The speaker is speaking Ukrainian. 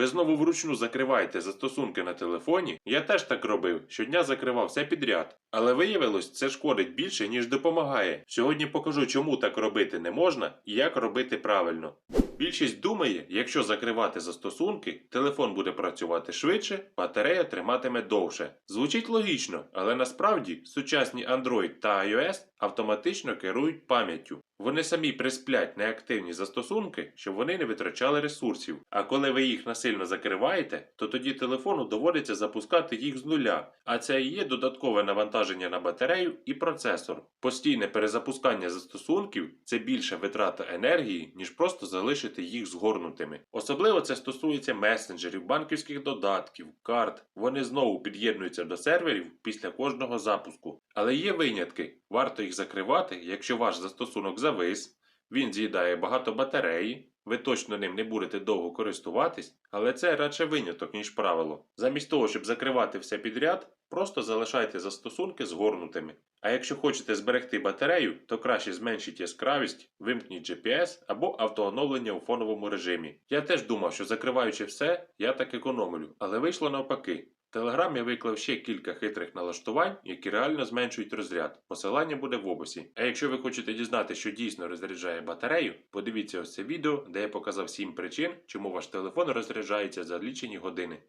ви знову вручну закриваєте застосунки на телефоні, я теж так робив, щодня закривав все підряд. Але виявилось, це шкодить більше, ніж допомагає. Сьогодні покажу, чому так робити не можна і як робити правильно. Більшість думає, якщо закривати застосунки, телефон буде працювати швидше, батарея триматиме довше. Звучить логічно, але насправді сучасні Android та iOS автоматично керують пам'яттю. Вони самі присплять неактивні застосунки, щоб вони не витрачали ресурсів. А коли ви їх насильно закриваєте, то тоді телефону доводиться запускати їх з нуля, а це і є додаткове навантаження на батарею і процесор. Постійне перезапускання застосунків це більша витрата енергії, ніж просто залишити їх згорнутими. Особливо це стосується месенджерів, банківських додатків, карт. Вони знову під'єднуються до серверів після кожного запуску. Але є винятки. Варто їх закривати, якщо ваш застосунок завис, він з'їдає багато батареї, ви точно ним не будете довго користуватись, але це радше виняток, ніж правило. Замість того, щоб закривати все підряд, просто залишайте застосунки згорнутими. А якщо хочете зберегти батарею, то краще зменшіть яскравість, вимкніть GPS або автооновлення у фоновому режимі. Я теж думав, що закриваючи все, я так економлю, але вийшло навпаки. Телеграм я виклав ще кілька хитрих налаштувань, які реально зменшують розряд. Посилання буде в описі. А якщо ви хочете дізнати, що дійсно розряджає батарею, подивіться ось це відео, де я показав 7 причин, чому ваш телефон розряджається за лічені години.